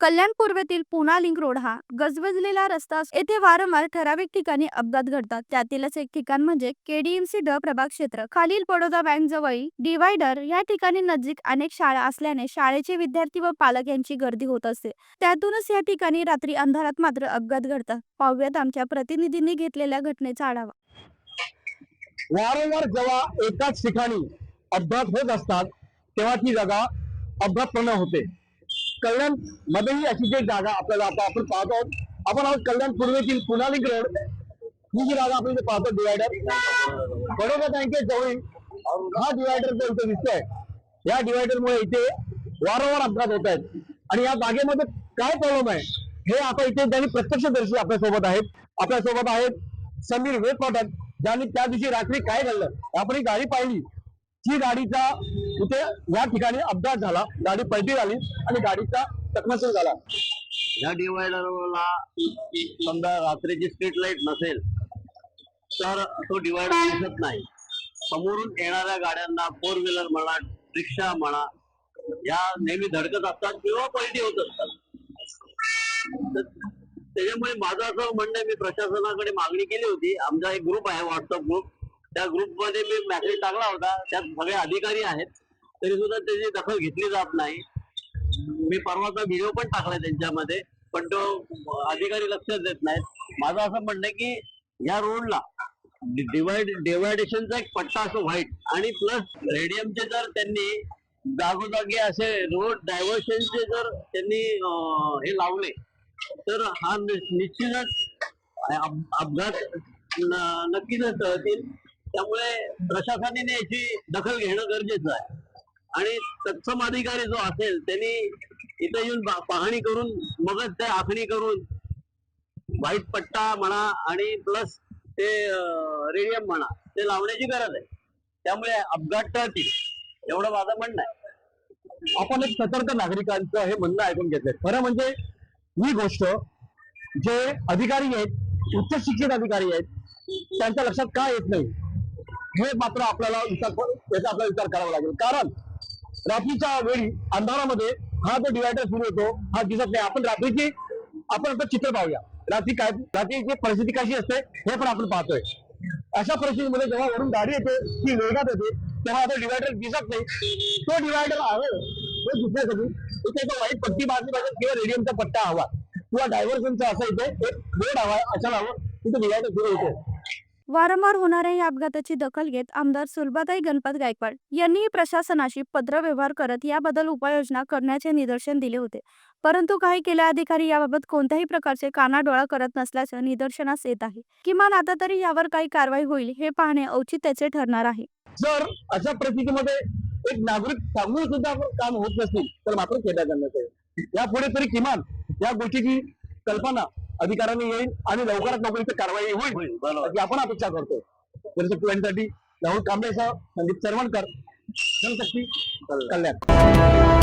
कल्याण पूर्वेतील Puna link road हा गजबजलेला रस्ता असून येथे वारंवार ठराविक ठिकाणी अपघात घडतात. त्यातीलच एक ठिकाण म्हणजे केडीएमसी ड प्रभाग क्षेत्र. खालील बडोदा बँक जवळील डिवायडर या ठिकाणी नजीक अनेक शाळा असल्याने शाळेचे विद्यार्थी व पालक यांची गर्दी होत असते. त्यातूनच या ठिकाणी रात्री अंधारात मात्र अपघात घडतात. पाहुयात आमच्या प्रतिनिधींनी घेतलेल्या घटनेचा आढावा. वारंवार जेव्हा एकाच ठिकाणी अपघात होत असतात तेव्हा ती जागा अपघातपूर्ण होते. कल्याण मध्येही अशी जी जागा आपल्याला आता आपण पाहतो आहोत. आपण आहोत कल्याण पूर्वेतील पुनालिक रोड ही जी जागा आपण इथे पाहतो डिवायडर. बडोदा बँकेजवळील जवळ हा डिवायडर जो इथे दिसतोय या डिवायडर मुळे इथे वारंवार अपघात होत आहेत. आणि या जागेमध्ये काय प्रॉब्लेम आहे हे आता इथे त्यांनी प्रत्यक्षदर्शी आपल्यासोबत आहेत आपल्यासोबत आहेत समीर वेद पाठक ज्यांनी त्या दिवशी रात्री काय घडलं आपण ही गाडी पाहिली. ही गाडीचा इथे या ठिकाणी अपघात झाला. गाडी पलटी झाली आणि गाडीचा चकमचक झाला. या डिवायडरला समजा रात्रीची स्ट्रीट लाइट नसेल तर तो डिवायडर दिसत नाही. समोरून येणाऱ्या गाड्यांना फोर व्हीलर म्हणा रिक्षा म्हणा या नेहमी धडकत असतात किंवा पलटी होत असतात. तर त्याच्यामुळे माझं असं म्हणणं मी प्रशासनाकडे मागणी केली होती. आमचा एक ग्रुप आहे व्हॉट्सअप ग्रुप त्या ग्रुपमध्ये मी मॅसेज टाकला होता. त्यात सगळे अधिकारी आहेत. तरी सुद्धा त्याची दखल घेतली जात नाही. मी परवाचा व्हिडिओ पण टाकलाय त्यांच्यामध्ये पण तो अधिकारी लक्ष देत नाहीत. माझं असं म्हणणं आहे की या रोडला डिवाइड डिवायडेशनचा एक पट्टा असो व्हाईट आणि प्लस रेडियमचे जर त्यांनी जागोजागी असे रोड डायव्हर्शनचे जर त्यांनी हे लावले तर हा निश्चितच अपघात नक्कीच टळतील. त्यामुळे प्रशासनाने याची दखल घेणं गरजेचं आहे. आणि तत्सम अधिकारी जो असेल त्यांनी इथे येऊन पाहणी करून मगच ते आखणी करून व्हाईट पट्टा म्हणा आणि प्लस ते रेडियम म्हणा ते लावण्याची गरज आहे. त्यामुळे अपघात टळतील एवढं माझं म्हणणं आहे. आपण एक सतर्क नागरिकांचं हे म्हणणं ऐकून घेतलंय. खरं म्हणजे ही गोष्ट जे अधिकारी आहेत उच्च शिक्षित अधिकारी आहेत त्यांच्या लक्षात का येत नाही? हे मात्र आपल्याला विचार याचा आपला विचार करावा लागेल. कारण रात्रीच्या वेळी अंधारामध्ये हा जो डिवायडर सुरू होतो हा दिसत नाही. आपण रात्रीची आपण आता चित्र पाहूया. रात्री काय रात्रीची परिस्थिती कशी असते हे पण आपण पाहतोय. अशा परिस्थितीमध्ये जेव्हा वरून गाडी येते ती वेगात येते तेव्हा आता डिवायडर दिसत नाही. तो डिवायडर आहे तो दिसण्यासाठी इथे वाईट पट्टी बांधली पाहिजे किंवा रेडियमचा पट्टा हवा. किंवा डायव्हर्जनचा असं इथे एक बोर्ड हवा अशा हवं तिथे डिवायडर सुरू होतो. वारंवार होणाऱ्या या अपघाताची दखल घेत आमदार सुलभाताई गणपत गायकवाड यांनी प्रशासनाशी पत्रव्यवहार करत याबद्दल उपाययोजना करण्याचे निदर्शन दिले होते. परंतु काही केल्या अधिकारी याबाबत कोणत्याही प्रकारचे कानाडोळा करत नसल्याचं निदर्शनास येत आहे. किमान आता तरी यावर काही कारवाई होईल हे पाहणे औचित्याचे ठरणार आहे. जर अशा परिस्थितीमध्ये एक नागरिक सांगून सुद्धा काम होत नसतील तर मात्र केल्या जाण्यात यापुढे तरी किमान या गोष्टीची कल्पना अधिकाऱ्यांनी येईल आणि लवकरात लवकर इथे कारवाई होईल. अशी आपण अपेक्षा करतो. परिषदसाठी राहुल कांबळेसह संदीप चरवणकर जनशक्ती कल्याण.